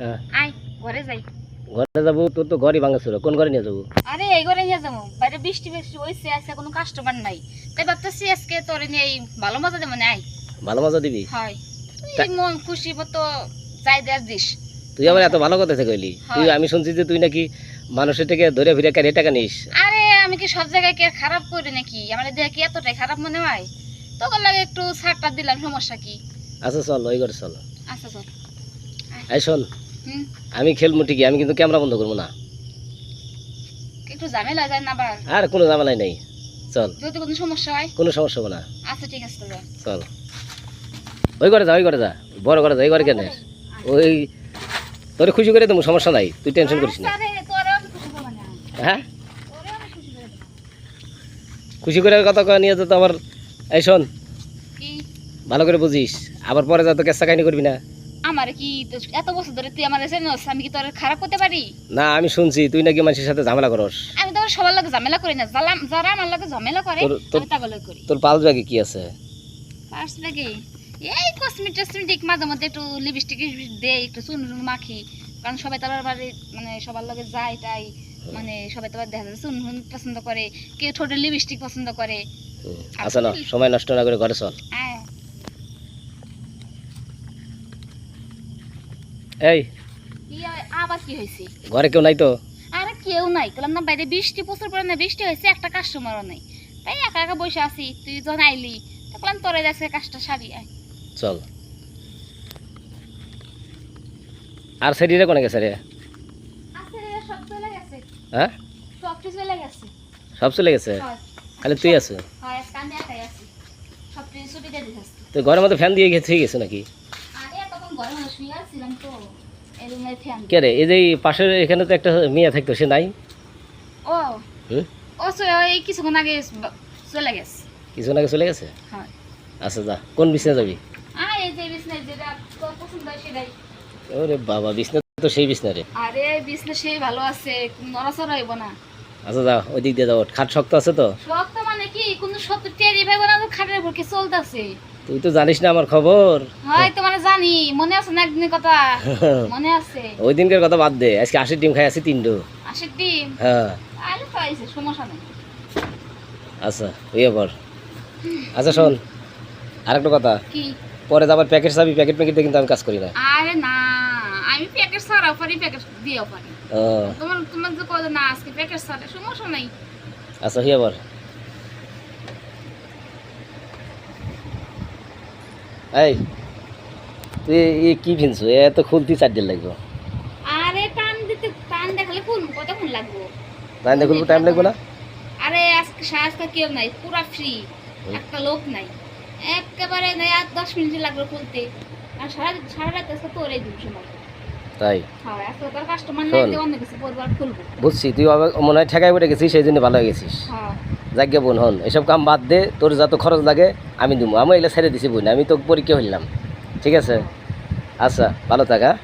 হ্যাঁ। আয় ঘরে যাই। ঘরে যাব তোর তো ঘরই ভাঙাছিল কোন ঘরে নিয়ে যাব? আরে এই ঘরে নিয়ে যাব। বাইরে বৃষ্টি বৃষ্টি হয়েছে আজকে কোনো কাস্টমার নাই। তাই ভাবতেছি আজকে তোরে নিয়ে এই ভালো মজা দেবো না আয়। ভালো মজা দিবি? হয়। তুই মন খুশি মতো দেয়ার দিস। তুই আবার এত ভালো কথা কইলি। তুই আমি শুনছি যে তুই নাকি মানুষের থেকে ধরে ফিরে কারিয়ে টাকা নিস। আরে আমি কি সব জায়গায় কি খারাপ করি নাকি? আমার দেখ কি এতটাই খারাপ মনে হয়? তোকে লাগে একটু ছাড়টা দিলাম সমস্যা কি? আচ্ছা চল ওই ঘরে চল। আচ্ছা চল। এই শোন আমি খেলব ঠিকই আমি কিন্তু ক্যামেরা বন্ধ করব না। একটু ঝামেলা যায় না আবার। আর কোনো ঝামেলাই নেই। চল। যদি কোনো সমস্যা হয়? কোনো সমস্যা হবে না। আচ্ছা ঠিক আছে চল। ওই ঘরে যা ওই ঘরে যা। বড় ঘরে যা ওই ঘরে কেন? ওই তোরে খুশি করে দেবো সমস্যা নাই। তুই টেনশন করিস না। হ্যাঁ? খুশি করে। কথা কয়ে নিয়ে যেত আবার এই শোন। ভালো করে বুঝিস। আবার পরে যা তো কেসা কাহিনী করবি না। আমার কি এত বছর ধরে তুই আমার চেনস আমি কি তোর খারাপ করতে পারি? না আমি শুনছি তুই নাকি মানুষের সাথে ঝামেলা করস। আমি তো সবার লাগে ঝামেলা করি না যারা- আমার লাগে ঝামেলা করে তোর- তোর- আমি তাগুলো করি। তোর ব্যাগে কি আছে? ব্যাগে এই কসমেটিক মাঝে মধ্যে একটু লিপস্টিক দেই একটু চুন মাখি কারণ সবাই তো আবার বাড়ি মানে সবার লগে যায় তাই মানে সবাই তো আবার দেখা যায় চুন পছন্দ করে কেউ ঠোঁটে লিপস্টিক পছন্দ করে। আচ্ছা না সময় নষ্ট না করে ঘরে চল। আয় এই। আবার কি হয়েছে? ঘরে কেউ নাই তো? আরে কেউ নাই। বললাম না বাইরে বৃষ্টি প্রচুর পরিমাণে বৃষ্টি হয়েছে একটা কাস্টমারও নাই। তাই একা একা বসে আছি তুই যখন আইলি দেখলাম তোরে যাচ্ছে কাজটা সারি আয়। চল। আর কোনে গেছে রে? সব চলে গেছে। হ্যাঁ? সব চলে গেছে। সব চলে গেছে? খালি তুই আছো? হয় আমি একাই আছি। সব ছুটি দিয়ে দিতেছি তুই ঘরের মধ্যে ফ্যান দিয়ে গেছে গেছে নাকি? কে রে? এই যে পাশের এখানে তো একটা মেয়ে থাকতো সে নাই? ও। ও এই কিছুক্ষণ আগে চলে গেছে। কিছু নাকি চলে গেছে? হয়। আচ্ছা যা কোন বিছনে যাবি? ওরে বাবা বিছনা তো সেই বিছনা রে। আরে বিছনা সেই ভালো আছে নড়াচড়া হইব না। আচ্ছা যা ওই দিক দিয়ে যাও খাট শক্ত আছে তো? শক্ত মানে কি? কোন সত্য টেরি ভাই না তো খাটের উপর কি চলতেছে। তুই তো জানিস না আমার খবর। হয় তো মানে জানি। মনে আছে না একদিনের কথা? মনে আছে। ওই দিনকার কথা বাদ দে আজকে আশির ডিম খাই আছি তিনটো। আশির ডিম? হ্যাঁ। আলে তো আইছে সমস্যা নেই। আচ্ছা ইয়ে কর। আচ্ছা শোন আরেকটা কথা। কি? পরে যাবার প্যাকেট চাবি প্যাকেট প্যাকেট দিয়ে কিন্তু আমি কাজ করি না। আরে না আমি প্যাকেট ছাড়াও পারি প্যাকেট দিয়েও পারি। ও। তোমার তোমার যে কথা না আজকে প্যাকেট ছাড়ে সমস্যা নাই। আচ্ছা হিয়া বর এই তুই এই কি এ তো খুলতি চার দিন লাগবে। আরে টান দিতে টান দেখালে কোন কতক্ষণ লাগবো? তাই না খুলবো টাইম লাগবে না? আরে আজকে আজকে কেউ নাই পুরা ফ্রি একটা লোক নাই। একেবারে নাই আর দশ মিনিট লাগবে খুলতে। আর সারা সারা রাত আজকে তোর এই দিন সময় তাই? হ্যাঁ বুঝছি তুই মনে হয় ঠেকাই পড়ে গেছিস সেই জন্য ভালো হয়ে গেছিস। হ্যাঁ। যাকে বোন হন এসব কাম বাদ দে তোর যত খরচ লাগে আমি দিব আমি এগুলো ছেড়ে দিছি বুঝলি আমি তো পরীক্ষা হইলাম। ঠিক আছে? আচ্ছা ভালো থাকা হ্যাঁ?